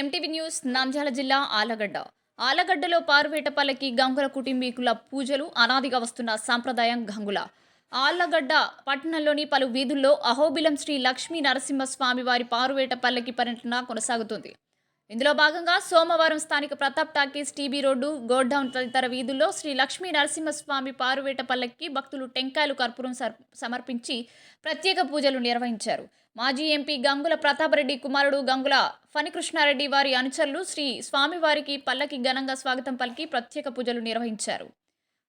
MTV news Nandyal జిల్లా ఆలగడ్డ. ఆలగడ్డలో పారువేటపల్లకి గంగుల కుటుంబీకుల పూజలు అనాదిగా వస్తున్న సాంప్రదాయం గంగుల. ఆళ్ళగడ్డ పట్టణంలోని పలు వీధుల్లో అహోబిలం శ్రీ లక్ష్మీ నరసింహస్వామి వారి పారువేటపల్లకి పర్యటన కొనసాగుతుంది. ఇందులో భాగంగా సోమవారం స్థానిక Pratap talkies TB road godown తదితర వీధుల్లో శ్రీ లక్ష్మీ నరసింహస్వామి పారువేట పల్లకి భక్తులు టెంకాయలు కర్పూరం సర్- సమర్పించి ప్రత్యేక పూజలు నిర్వహించారు. మాజీ ఎంపీ గంగుల ప్రతాపరెడ్డి కుమారుడు గంగుల ఫణికృష్ణారెడ్డి వారి అనుచరులు శ్రీ స్వామివారికి పల్లకి ఘనంగా స్వాగతం పలికి ప్రత్యేక పూజలు నిర్వహించారు.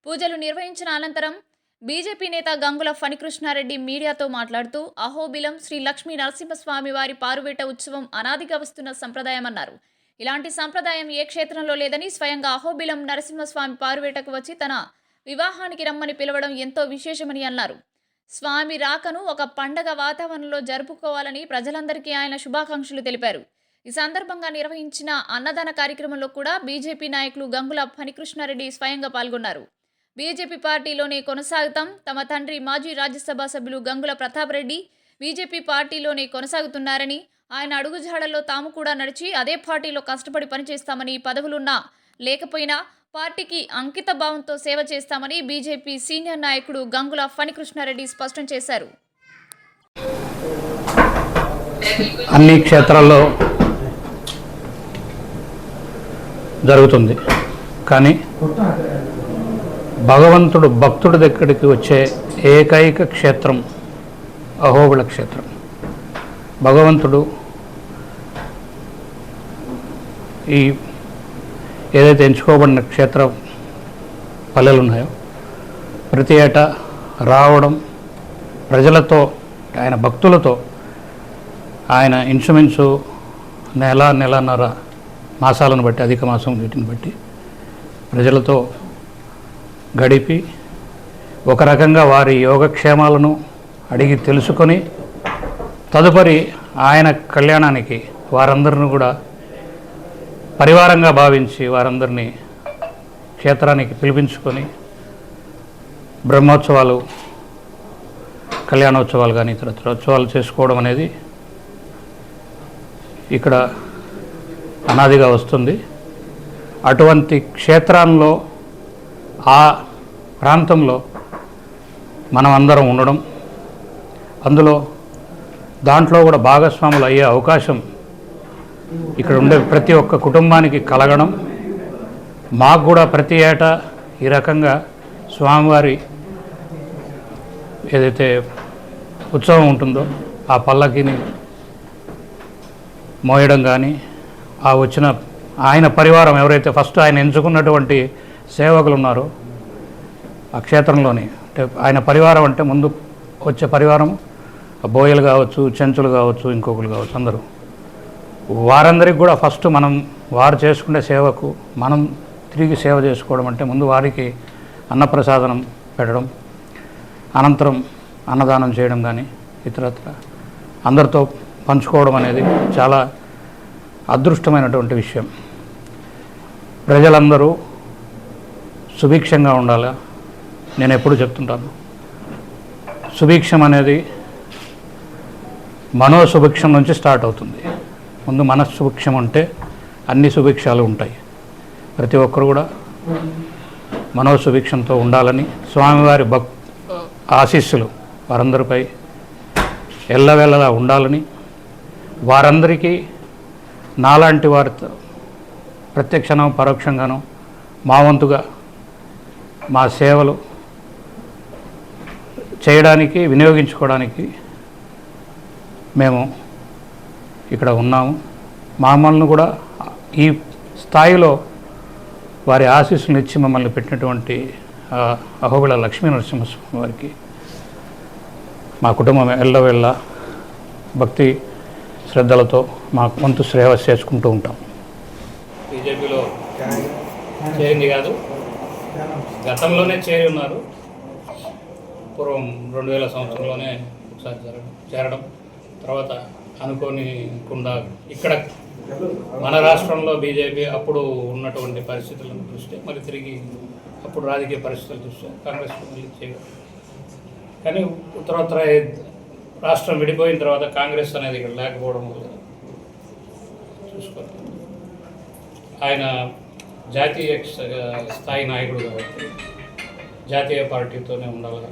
పూజలు నిర్వహించిన అనంతరం బీజేపీ నేత గంగుల ఫణికృష్ణారెడ్డి మీడియాతో మాట్లాడుతూ అహోబిలం శ్రీ లక్ష్మీ నరసింహస్వామి వారి పారువేట ఉత్సవం అనాదిగా వస్తున్న సంప్రదాయమన్నారు. ఇలాంటి సంప్రదాయం ఏ క్షేత్రంలో లేదని స్వయంగా అహోబిలం నరసింహస్వామి పారువేటకు వచ్చి తన వివాహానికి రమ్మని పిలవడం ఎంతో విశేషమని అన్నారు. స్వామి రాకను ఒక పండగ వాతావరణంలో జరుపుకోవాలని ప్రజలందరికీ ఆయన శుభాకాంక్షలు తెలిపారు. ఈ సందర్భంగా నిర్వహించిన అన్నదాన కార్యక్రమంలో కూడా బీజేపీ నాయకులు గంగుల ఫణికృష్ణారెడ్డి స్వయంగా పాల్గొన్నారు. బీజేపీ పార్టీలోనే కొనసాగుతాం. తమ తండ్రి మాజీ రాజ్యసభ సభ్యులు గంగుల ప్రతాప్ రెడ్డి బీజేపీ పార్టీలోనే కొనసాగుతున్నారని ఆయన అడుగుజాడల్లో తాము కూడా నడిచి అదే పార్టీలో కష్టపడి పనిచేస్తామని పదవులున్నా లేకపోయినా పార్టీకి అంకిత భావంతో సేవ చేస్తామని బీజేపీ సీనియర్ నాయకుడు గంగుల ఫణికృష్ణారెడ్డి స్పష్టం చేశారు. అన్ని క్షేత్రాల్లో జరుగుతుంది. కానీ భగవంతుడు భక్తుడి దగ్గరికి వచ్చే ఏకైక క్షేత్రం అహోబుల క్షేత్రం. భగవంతుడు ఈ ఏదైతే ఎంచుకోబడిన క్షేత్ర పల్లెలు ఉన్నాయో ప్రతి ఏటా రావడం ప్రజలతో ఆయన భక్తులతో ఆయన ఇన్సుమిన్సు నెల నెలన్నర మాసాలను బట్టి అధిక మాసం వీటిని బట్టి ప్రజలతో గడిపి ఒక రకంగా వారి యోగక్షేమాలను అడిగి తెలుసుకొని తదుపరి ఆయన కళ్యాణానికి వారందరిని కూడా పరివారంగా భావించి వారందరినీ క్షేత్రానికి పిలిపించుకొని బ్రహ్మోత్సవాలు కళ్యాణోత్సవాలు కానీ ఇతర ఇతర ఉత్సవాలు చేసుకోవడం అనేది ఇక్కడ అనాదిగా వస్తుంది. అటువంటి క్షేత్రాల్లో ఆ ప్రాంతంలో మనం అందరం ఉండడం అందులో దాంట్లో కూడా భాగస్వాములు అయ్యే అవకాశం ఇక్కడ ఉండే ప్రతి ఒక్క కుటుంబానికి కలగడం మాకు కూడా ప్రతి ఏటా ఈ రకంగా స్వామివారి ఏదైతే ఉత్సవం ఉంటుందో ఆ పల్లకిని మోయడం కానీ ఆ వచ్చిన ఆయన పరివారం ఎవరైతే ఫస్ట్ ఆయన ఎంచుకున్నటువంటి సేవకులు ఉన్నారు ఆ క్షేత్రంలోని. అంటే ఆయన పరివారం అంటే ముందు వచ్చే పరివారం బోయలు కావచ్చు చెంచులు కావచ్చు ఇంకొకరు కావచ్చు అందరూ. వారందరికి కూడా ఫస్ట్ మనం వారు చేసుకునే సేవకు మనం తిరిగి సేవ చేసుకోవడం అంటే ముందు వారికి అన్నప్రసాదనం పెట్టడం అనంతరం అన్నదానం చేయడం కానీ ఇతరత్ర. అందరితో పంచుకోవడం అనేది చాలా అదృష్టమైనటువంటి విషయం. ప్రజలందరూ సుభిక్షంగా ఉండాలి? నేను ఎప్పుడు చెప్తుంటాను. సుభిక్షం అనేది మనోసుభిక్షం నుంచి స్టార్ట్ అవుతుంది. ముందు మనస్సుభిక్షం అంటే అన్ని సుభిక్షాలు ఉంటాయి. ప్రతి ఒక్కరు కూడా మనోసుభిక్షంతో ఉండాలని స్వామివారి భక్ ఆశీస్సులు వారందరిపై ఎల్లవేళలా ఉండాలని వారందరికీ నాలాంటి వారితో ప్రత్యక్షనం పరోక్షంగానో మా వంతుగా మా సేవలు చేయడానికి వినియోగించుకోవడానికి మేము ఇక్కడ ఉన్నాము. మామల్ని కూడా ఈ స్థాయిలో వారి ఆశీస్సులు ఇచ్చి మమ్మల్ని పెట్టినటువంటి అహోబిళ లక్ష్మీ నరసింహస్వామి వారికి మా కుటుంబం ఎల్లవెల్ల భక్తి శ్రద్ధలతో మా వంతు శ్రేవ చేసుకుంటూ ఉంటాం. బీజేపీలో చేరింది కాదు. గతంలోనే చేరి ఉన్నారు. పూర్వం రెండు వేల సంవత్సరంలోనే ఒకసారి జరగడం చేరడం తర్వాత అనుకోనికుండా ఇక్కడ మన రాష్ట్రంలో బీజేపీ అప్పుడు ఉన్నటువంటి పరిస్థితులను చూస్తే మరి తిరిగి అప్పుడు రాజకీయ పరిస్థితులు చూస్తే కాంగ్రెస్ మళ్ళీ చేయడం కానీ ఉత్తరోత్తర రాష్ట్రం విడిపోయిన తర్వాత కాంగ్రెస్ అనేది ఇక్కడ లేకపోవడం వల్ల చూసుకుంటే ఆయన జాతీయ స్థాయి నాయకుడు కాబట్టి జాతీయ పార్టీతోనే ఉండాలి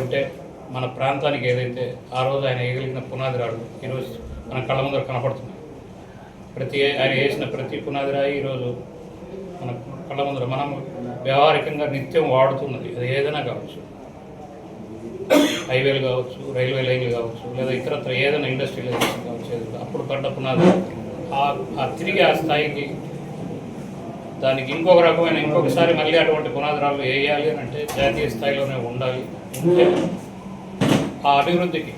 అంటే మన ప్రాంతానికి ఏదైతే ఆ రోజు ఆయన ఎగిలిన పునాది రాడు ఈరోజు మన కళ్ళ ముందర కనపడుతుంది ప్రతి ఆయన వేసిన ప్రతి పునాది రాయి ఈరోజు మన కళ్ళ ముందర మనం వ్యవహారికంగా నిత్యం వాడుతున్నది. అది ఏదైనా కావచ్చు. హైవేలు కావచ్చు రైల్వే లైన్లు కావచ్చు లేదా ఇతరత్ర ఏదైనా ఇండస్ట్రియలైజేషన్ కావచ్చు అప్పుడు పడ్డ పునాది. ఆ తిరిగి ఆ స్థాయికి దానికి ఇంకొక రకమైన ఇంకొకసారి మళ్ళీ అటువంటి పునాదిరాలు వేయాలి అని అంటే జాతీయ స్థాయిలోనే ఉండాలి. ఉంటే ఆ అభివృద్ధికి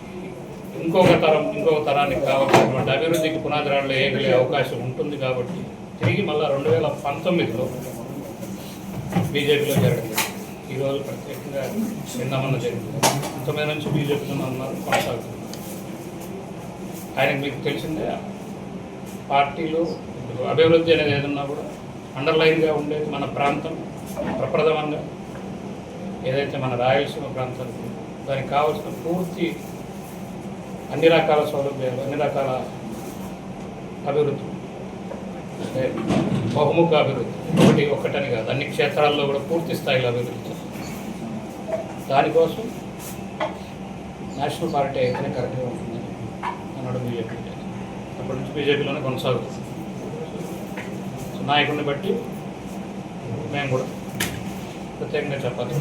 ఇంకొక తరం ఇంకొక తరానికి కావాల్సినటువంటి అభివృద్ధికి పునాదిరాళ్ళు వేయగలిగే అవకాశం ఉంటుంది కాబట్టి తిరిగి మళ్ళీ రెండు వేల పంతొమ్మిదిలో బీజేపీలో చేరడం జరిగింది. ఈరోజు ప్రత్యేకంగా నిన్నమన్న జరిగింది పంతొమ్మిది నుంచి బీజేపీలో ఉన్నారు కొనసాగుతున్నారు. ఆయనకు మీకు తెలిసిందే పార్టీలు అభివృద్ధి అనేది ఏదన్నా కూడా అండర్లైన్గా ఉండేది మన ప్రాంతం ప్రప్రథమంగా ఏదైతే మన రాయలసీమ ప్రాంతానికి దానికి కావాల్సిన పూర్తి అన్ని రకాల సౌలభ్యాలు అన్ని రకాల అభివృద్ధి అంటే బహుముఖ అభివృద్ధి ఒకటి ఒక్కటని కాదు అన్ని క్షేత్రాల్లో కూడా పూర్తి స్థాయిలో అభివృద్ధి దానికోసం నేషనల్ పార్టీ అయితేనే కరెక్ట్గా ఉంటుందని అన్నాడు బీజేపీ అప్పటి నుంచి బీజేపీలోనే కొనసాగుతుంది. నాయకుడిని బట్టి మేము కూడా ప్రత్యేకంగా చెప్పాలి